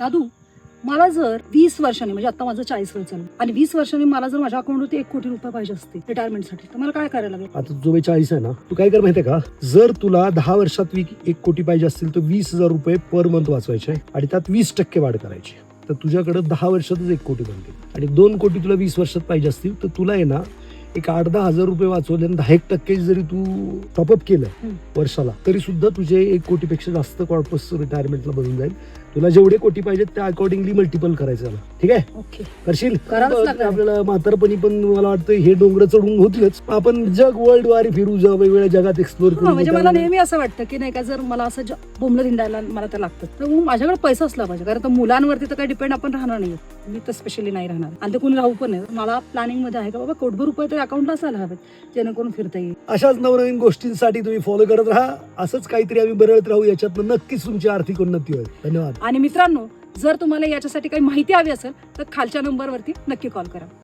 दादू मला जर वीस वर्षांनी म्हणजे आता माझं चाळीस वर्ष चालू आणि वीस वर्षांनी मला जर माझ्या अकाउंटवरती एक कोटी रुपये पाहिजे असते रिटायरमेंटसाठी तर मला काय करायला लागेल? आता जो चाळीस आहे ना तू काय कर माहितीये का? जर तुला दहा वर्षात वी- एक कोटी पाहिजे असतील तर वीस हजार रुपये पर मंथ वाचवायचे आणि त्यात वीस टक्के वाढ करायची. तर तुझ्याकडे दहा वर्षातच एक कोटी बनते आणि दोन कोटी तुला वीस वर्षात पाहिजे असतील तर तुला आहे ना एक आठ दहा हजार रुपये वाचवले आणि दहा एक टक्के जरी तू टॉपअप केलं. वर्षाला तरी सुद्धा तुझे एक कोटीपेक्षा जास्त कॉर्पस रिटायरमेंटला बनून जाईल. तुला जेवढे कोटी पाहिजेत त्या अकॉर्डिंगली मल्टिपल करायचं. ठीक आहे? ओके करशील. आपल्याला म्हातारपणी पण मला वाटतं हे डोंगर चढून होतीलच. आपण जग वर्ल्ड वारी फिरू जा वेगवेगळ्या जगात एक्सप्लोर हा, म्हणजे मला नेहमी असं वाटतं की नाही का जर मला असं बोंबलं हिंडायला मला तर लागतं. तर माझ्याकडे पैसा असला पाहिजे कारण मुलांवरती तर काही डिपेंड आपण राहणार नाही मी तर स्पेशली नाही राहणार. आणि ते कोणी राहू पण नाही. मला प्लॅनिंगमध्ये आहे का बाबा कोटभर रुपये तरी अकाउंटला असायला हवेत जेणेकरून फिरता येईल. अशाच नवनवीन गोष्टींसाठी तुम्ही फॉलो करत राहा. असंच काहीतरी आम्ही बरळत राहू. याच्यातनं नक्कीच तुमची आर्थिक उन्नती होईल. धन्यवाद. आणि मित्रांनो जर तुम्हाला याच्यासाठी काही माहिती हवी असेल तर खालच्या नंबरवरती नक्की कॉल करा.